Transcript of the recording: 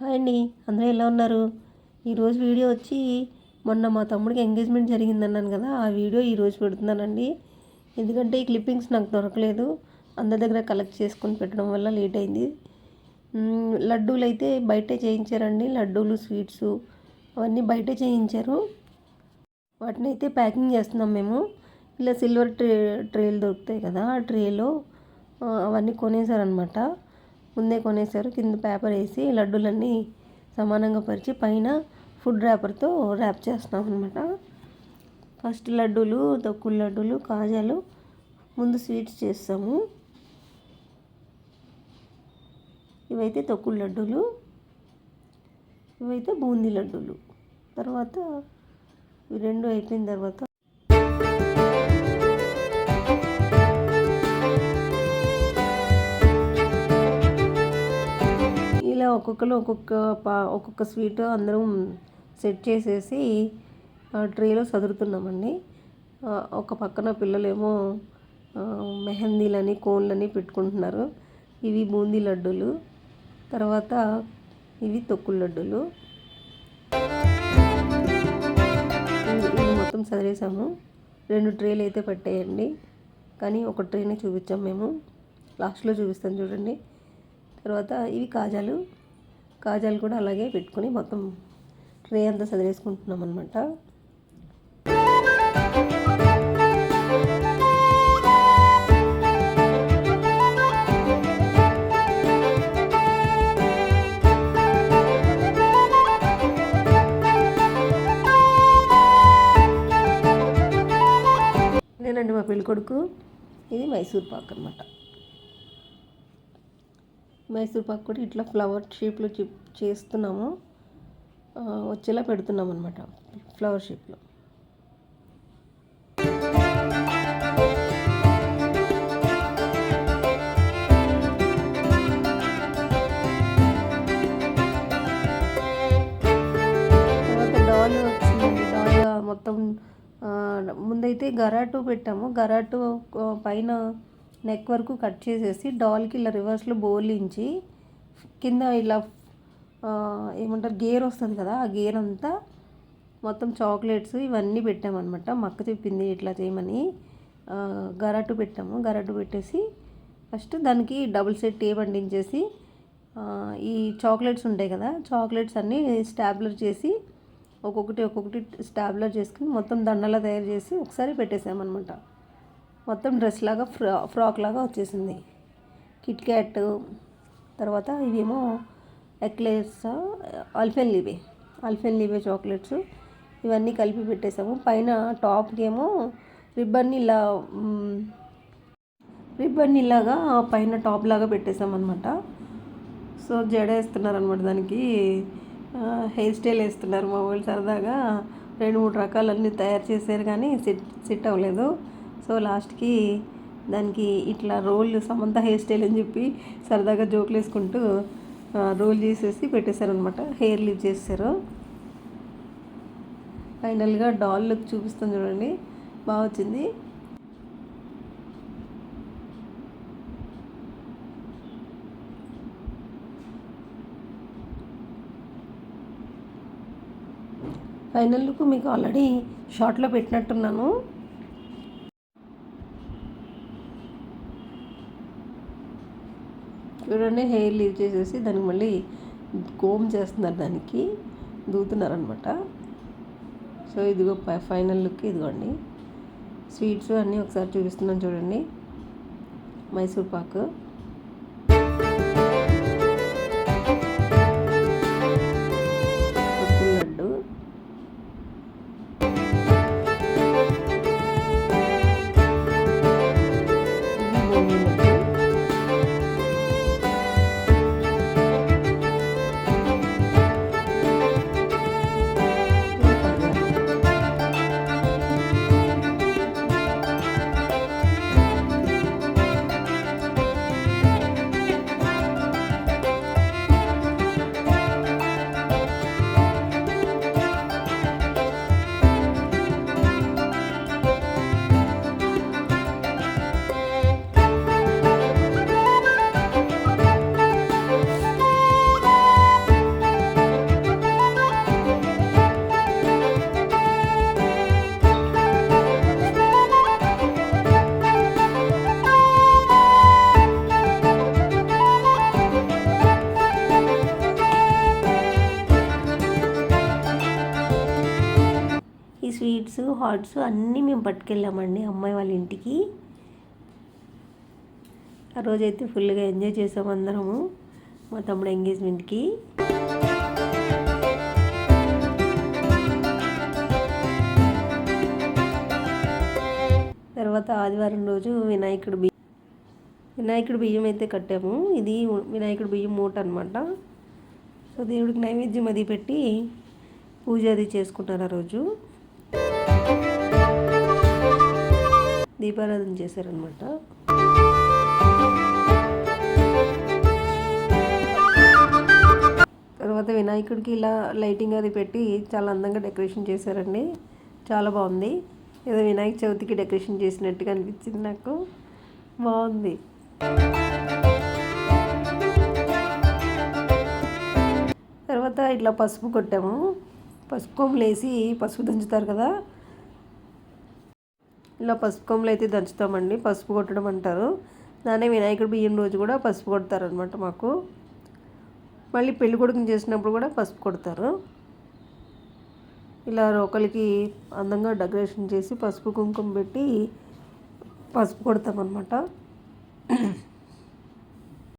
Hi అండి అందరూ ఎలా ఉన్నారు? ఈరోజు వీడియో వచ్చి మొన్న మా తమ్ముడికి ఎంగేజ్మెంట్ జరిగిందన్నాను కదా ఆ వీడియో ఈరోజు పెడుతున్నానండి. ఎందుకంటే ఈ క్లిప్పింగ్స్ నాకు దొరకలేదు అందరి దగ్గర కలెక్ట్ చేసుకొని పెట్టడం వల్ల లేట్ అయింది. లడ్డూలు అయితే బయటే చేయించారండి లడ్డూలు స్వీట్స్ అవన్నీ బయటే చేయించారు. వాటిని అయితే ప్యాకింగ్ చేస్తున్నాం మేము. ఇలా సిల్వర్ ట్రే ట్రేలు దొరుకుతాయి కదా ఆ ట్రేలో అవన్నీ కొనేసారనమాట ముందే కొనేసారు కింద పేపర్ వేసి లడ్డూలన్నీ సమానంగా పరిచి పైన ఫుడ్ ర్యాపర్తో ర్యాప్ చేస్తున్నాం అనమాట ఫస్ట్ లడ్డూలు తొక్కుడు లడ్డూలు కాజాలు ముందు స్వీట్స్ చేస్తాము. ఇవైతే తొక్కుడు లడ్డూలు ఇవైతే బూందీ లడ్డూలు. తర్వాత ఇవి రెండు అయిపోయిన తర్వాత ఒక్కొక్కరు ఒక్కొక్క పా ఒక్కొక్క స్వీట్ అందరం సెట్ చేసేసి ట్రేలో చదురుతున్నామండి ఒక పక్కన పిల్లలేమో మెహందీలని కోన్లని పెట్టుకుంటున్నారు. ఇవి బూందీ లడ్డూలు. తర్వాత ఇవి తొక్కుడు లడ్డూలు. ఇవి మొత్తం చదివేసాము రెండు ట్రేలు అయితే పట్టాయండి. కానీ ఒక ట్రేనే చూపించాం మేము. లాస్ట్లో చూపిస్తాను చూడండి. తర్వాత ఇవి కాజాలు. కాజాలు కూడా అలాగే పెట్టుకొని మొత్తం ట్రే అంతా చదివేసుకుంటున్నాం అనమాట నేనండి మా పెళ్ళికొడుకు. ఇది మైసూర్ పాక్ అనమాట మైసూర్పాక్ కూడా ఇట్లా ఫ్లవర్ షేప్లో చేస్తున్నాము. వచ్చేలా పెడుతున్నాం అనమాట ఫ్లవర్ షేప్లో. మొత్తం ముందైతే గరాటు పెట్టాము. గరాటు పైన నెక్ వరకు కట్ చేసేసి డాల్కి ఇలా రివర్స్లో బోలించి కింద ఇలా ఏమంటారు గేర్ వస్తుంది కదా ఆ గేర్ అంతా మొత్తం చాక్లెట్స్ ఇవన్నీ పెట్టామన్నమాట. మక్క చెప్పింది ఇట్లా చేయమని గరటు పెట్టాము. గరటు పెట్టేసి ఫస్ట్ దానికి డబుల్ సెట్ టేప్ అంటించేసి ఈ చాక్లెట్స్ ఉంటాయి కదా చాక్లెట్స్ అన్నీ స్టాబ్లర్ చేసి ఒక్కొక్కటి ఒక్కొక్కటి స్టాబ్లర్ చేసుకుని మొత్తం దండలా తయారు చేసి ఒకసారి పెట్టేసామన్నమాట. మొత్తం డ్రెస్ లాగా ఫ్రా ఫ్రాక్ లాగా వచ్చేసింది. కిట్ క్యాట్ తర్వాత ఇవేమో eclairs Alpenliebe Alpenliebe chocolates ఇవన్నీ కలిపి పెట్టేసాము. పైన టాప్కి ఏమో రిబ్బన్ ఇలా రిబ్బన్ ఇలాగా పైన టాప్ లాగా పెట్టేసామన్నమాట. సో జడ వేస్తున్నారు అనమాట దానికి హెయిర్ స్టైల్ వేస్తున్నారు మా వాళ్ళు సరదాగా. రెండు మూడు రకాలన్నీ తయారు చేశారు కానీ సెట్ సెట్ అవ్వలేదు. సో లాస్ట్కి దానికి ఇట్లా రోల్ సమంత హెయిర్ స్టైల్ అని చెప్పి సరదాగా జోకులు వేసుకుంటూ రోల్ చేసేసి పెట్టేశారనమాట హెయిర్ లీవ్ చేస్తారు ఫైనల్గా డాల్ లుక్ చూపిస్తాను చూడండి. బాగా వచ్చింది. ఫైనల్ లుక్ మీకు ఆల్రెడీ షార్ట్లో పెట్టినట్టున్నాను. చూడండి హెయిర్ లీవ్ చేసేసి దానికి మళ్ళీ కోమ్ చేస్తున్నారు దానికి దూతున్నారనమాట సో ఇదిగో ఫై- ఫైనల్ లుక్ ఇదిగోండి. స్వీట్స్ అన్నీ ఒకసారి చూపిస్తున్నాను చూడండి. మైసూర్ పాకు. లడ్డు. లడ్డు ఇది హాట్స్ అన్నీ మేము పట్టుకెళ్ళామండి అమ్మాయి వాళ్ళ ఇంటికి. ఆ రోజైతే ఫుల్గా ఎంజాయ్ చేసాం అందరము మా తమ్ముడు ఎంగేజ్మెంట్కి. తర్వాత ఆదివారం రోజు వినాయకుడు బియ్యం వినాయకుడు బియ్యం అయితే కట్టాము. ఇది వినాయకుడు బియ్యం మూట అనమాట సో దేవుడికి నైవేద్యం అది పెట్టి పూజ అది చేసుకుంటారు ఆ రోజు. దీపారాధన చేశారనమాట తర్వాత వినాయకుడికి ఇలా లైటింగ్ అది పెట్టి చాలా అందంగా డెకరేషన్ చేశారండి. చాలా బాగుంది. ఏదో వినాయక చవితికి డెకరేషన్ చేసినట్టుగా అనిపించింది నాకు. బాగుంది. తర్వాత ఇట్లా పసుపు కొట్టాము. పసుపు కొమ్ములు వేసి పసుపు దంచుతారు కదా. ఇలా పసుపు కొమ్ములు అయితే దంచుతామండి. పసుపు కొట్టడం అంటారు. దానే వినాయకుడు బియ్యం రోజు కూడా పసుపు కొడతారనమాట మాకు. మళ్ళీ పెళ్ళి కొడుకుని చేసినప్పుడు కూడా పసుపు కొడతారు. ఇలా రోకలికి అందంగా డెకరేషన్ చేసి పసుపు కుంకుమ పెట్టి పసుపు కొడతామన్నమాట.